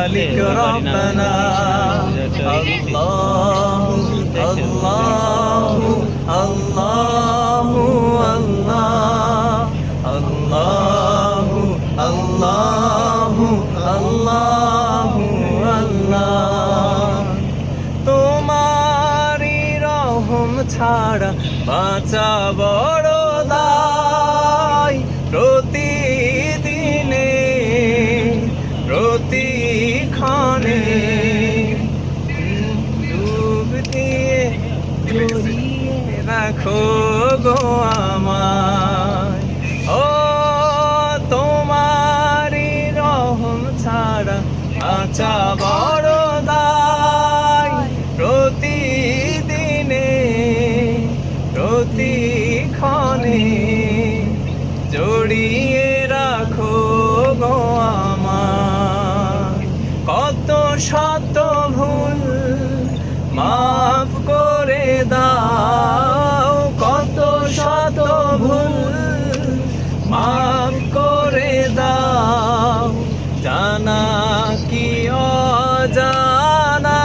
মালিক রব্বানা। আল্লাহ আল্লাহ আল্লাহ আল্লাহ। আল্লাহ আল্লাহ আল্লাহ আল্লাহ। তোমারি রহম ছাড়া বাঁচা বড় জড়িয়ে রাখো গো আমায়। ও তোমার রহম ছাড়া আচা দাও, কত শত ভুল মাফ করে দাও, জানা কি অজানা?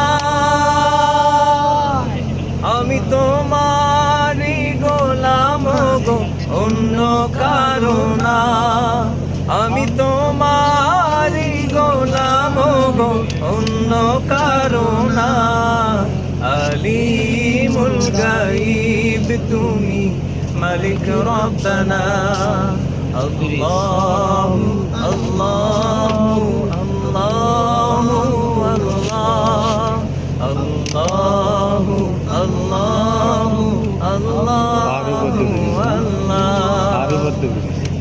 আমি তোমারি গোলাম গো, অন্য কারণা আমি তোমারি গোলাম গো, অন্য কারণা আলিমুল গাইব তুমি মালিক রব্বানা আল্লাহ আল্লাহ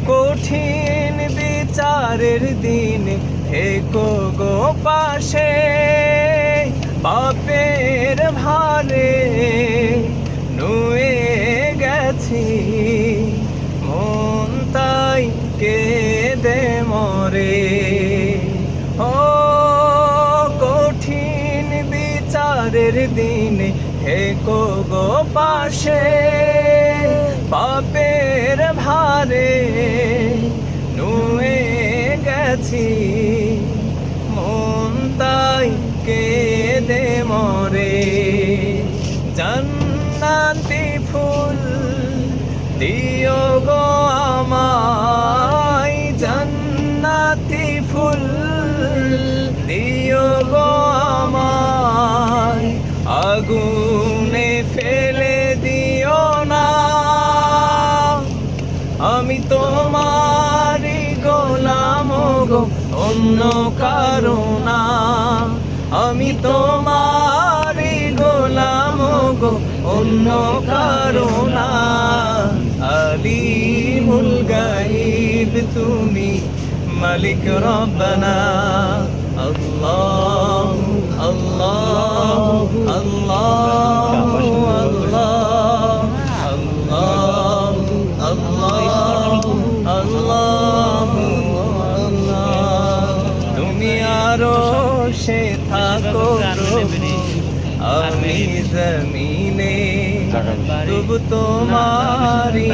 কঠিন বিচারের দিন থেকো গো পাশে। পাপের ভারে বিচারের দিনে থেকো গো পাশে, পাপের ভারে নুয়ে গেছি। মন তাই কেঁদে মরে। জান্নাতি ফুল দিও গো আমায়। আগুনে ফেলে দিও না। আমি তোমারি গোলাম গো, অন্য কারণা আমি তোমারি গোলাম গো, অন্য কারও কারণা আলিমুল গাইব তুমি মালিক রব্বানা। থাকো আমি জমিনে তবু তোমারি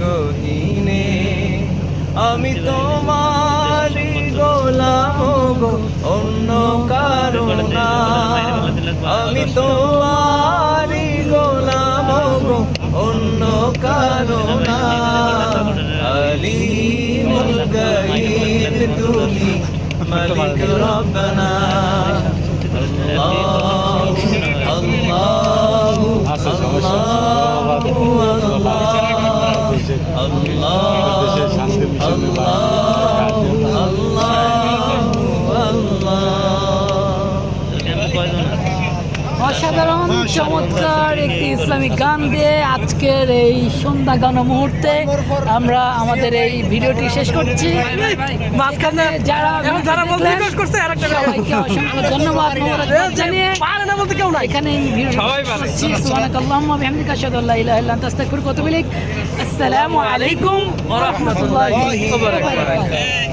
গহীনে। আমি তোমারি গোলাম গো, অন্য কারণা আমি তোমারি গোলাম গো, অন্য কারণা আলিমুল তুমি মালিক রব্বানা আল্লাহ আল্লাহ অসাধারণ চমৎকার ইসলামী গান দিয়ে আজকের এই সন্ধ্যা গান মুহূর্তে আমরা আমাদের এই ভিডিওটি শেষ করছি। মাঝখানে যারা যারা করছে, সবাইকে অসংখ্য ধন্যবাদ জানিয়ে বলতে কেউ নাই। এখানে আসসালামু আলাইকুম ওয়া রাহমাতুল্লাহি ওয়া বারাকাতুহু।